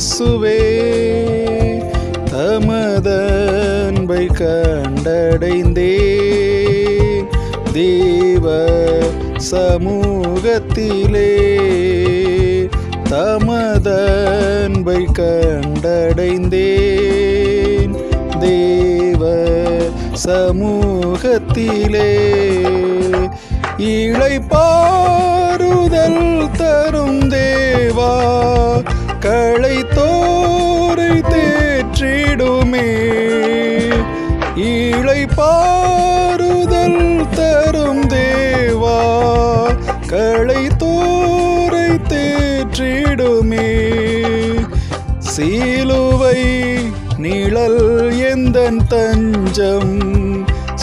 கிருபை நீரை இயேசுவே தமதன்பை கண்டடைந்தே தேவ சமூகத்திலே தமதன்பை கண்டடைந்தேன். தேவ சமூகத்திலே இளைப்பாறுதல் தரும் தேவா களை தோரை தேற்றிடுமே. இளைப்பாறுதல் தரும் தேவா களை தோரை தேற்றிடுமே. சீலுவை நிழல் எந்தன் தஞ்சம்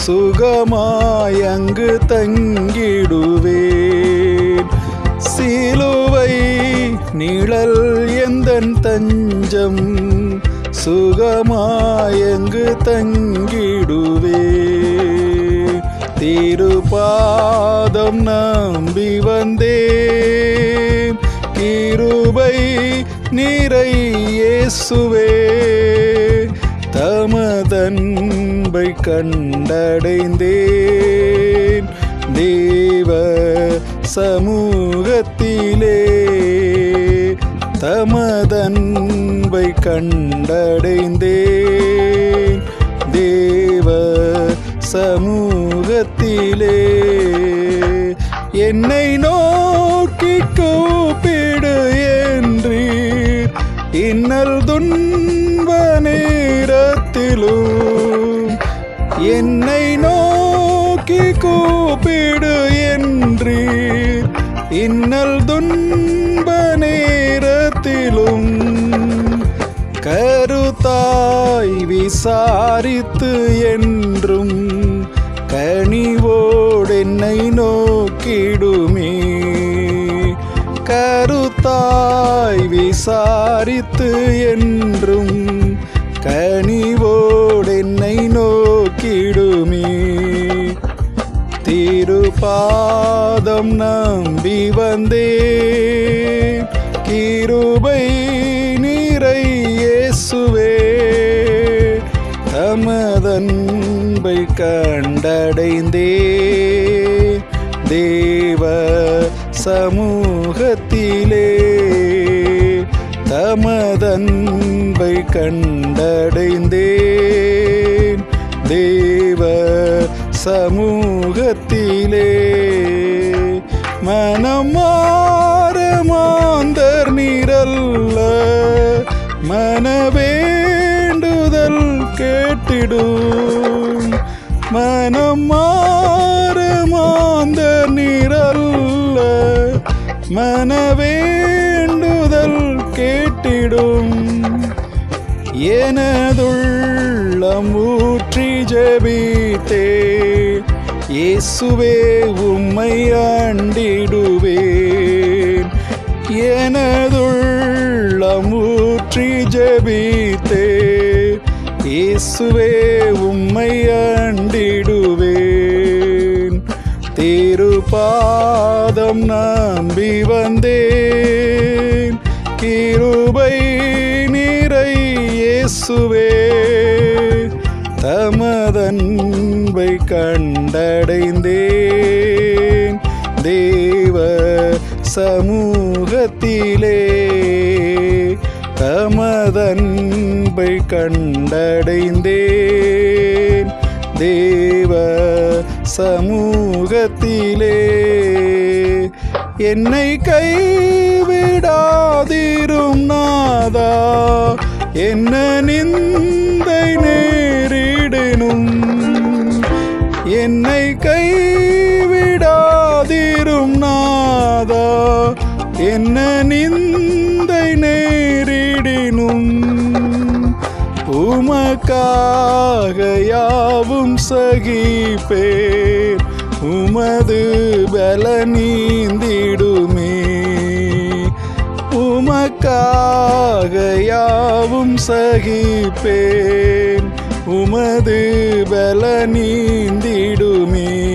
சுகமாயங்கு தங்கிடுவேன். சிலுவை நிழல் தன் தஞ்சம் சுகமாயங்கு தங்கிடுவே. திருபாதம் நம்பி வந்தேன். கிருபை நிறையேசுவே தமதன்பை கண்டடைந்தேன். தேவ சமூகத்திலே தமதன்பை கண்டடைந்தேன். தேவ சமூகத்திலே என்னை நோக்கி கூப்பிடு என்று இன்னல் துன்ப நேரத்திலும் என்னை நோக்கி கூப்பிடு என்று இன்னல் துன்ப நேரத்திலும் கருத்தாய் விசாரித்து என்றும் கனிவோடென்னை நோக்கிடுமே. கருத்தாய் விசாரித்து என்றும் கனிவோடென்னை நோக்கிடுமே. திருபாதம் நம்பி வந்தே கிருபை நீரை இயேசுவே. தமதன்பை கண்டடைந்தே. தேவ சமூகத்திலே தமதன்பை கண்டடைந்தேன். தேவ சமூகத்திலே மனமா மன வேண்டுதல் கேட்டிடும். மனம் மாறு மாந்த நிரல்ல மன வேண்டுதல் கேட்டிடும். எனதுள்ளம் ஊற்றி ஜபித்தே இயேசுவே உம்மை ஆண்டிடுவேன் எனதுள்ளம் போற்றி ஜெபித்தே. இயேசுவே உம்மை அண்டிடுவேன். திருபாதம் நம்பி வந்தேன். கிருபை நிறை இயேசுவே. தமதன்பை கண்டடைந்தேன். தேவ சமூகத்திலே தமதன்பை கண்டடைந்தேன். தேவ சமூகத்திலே என்னை கைவிடாதிரும் நாதா. என்ன நின் உமக்காக யாவும் சகிப்பேன். உமது பல நீந்திடுமே. உமக்காக யாவும் சகிப்பேன். உமது பல நீந்திடுமே.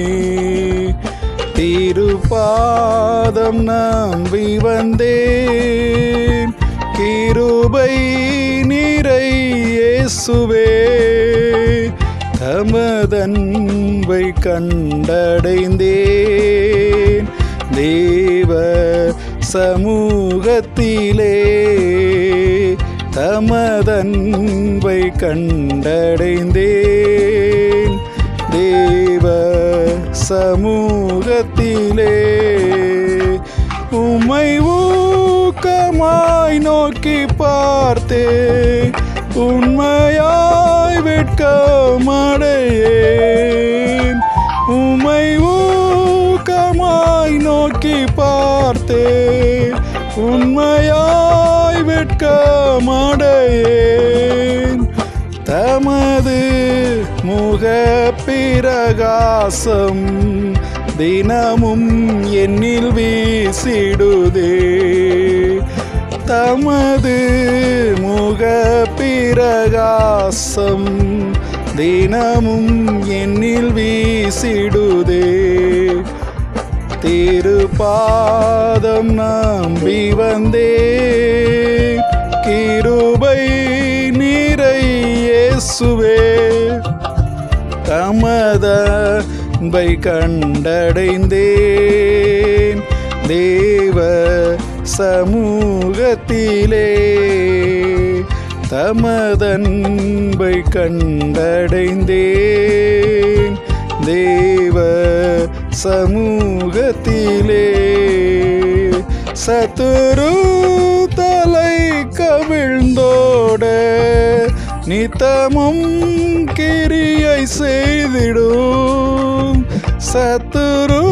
திருப்பாதம் நம்பி வந்தேன். கிருபை நிறை இயேசுவே தமதன்பை கண்டடைந்தேன். தேவ சமூகத்திலே தமதன்பை கண்டடைந்தேன். தேவ சமூகத்திலே உம்மை ஊக்கமாய் நோக்கி பார்த்தேன். உண்மையாய் வெட்கமடையேன் உமை ஊக்கமாய் நோக்கி பார்த்தேன். உண்மையாய் வெட்கமடையேன் தமது முக பிரகாசம் தினமும் என்னில் வீசிடுதே. தமது முக பிரகாசம் தினமும் என்னில் வீசிடுதே. திருபாதம் நம்பி வந்தே. கிருபை நிறையேசுவே தமதன்பை கண்டடைந்தேன். தேவ சமூகத்திலே தமதன்பை கண்டடைந்தேன். தேவ சமூகத்திலே சத்துரு தலை கவிழ்ந்தோட நித்தமும் கிரியை செய்திடும். சத்துரு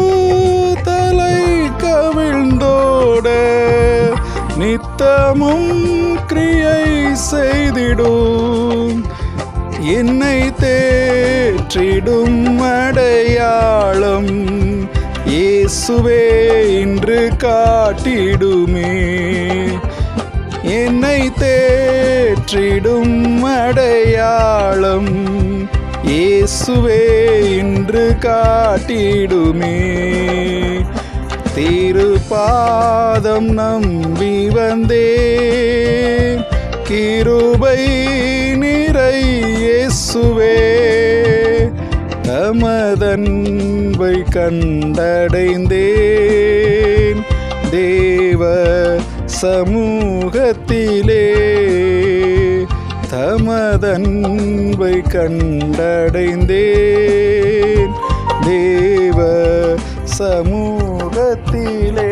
தலை நித்தமும் கிரியை செய்திடும். என்னை தேற்றிடும் அடையாளம் இயேசுவே இன்று காட்டிடுமே. என்னை தேற்றிடும் அடையாளம் இயேசுவே இன்று காட்டிடுமே. திருப்பாதம் நம்பி வந்தேன். கிருபை நிறையேசுவே தமதன்பை கண்டடைந்தேன். தேவ சமூகத்திலே தமதன்பை கண்டடைந்தேன். தேவ സമൂഹത്തിലേ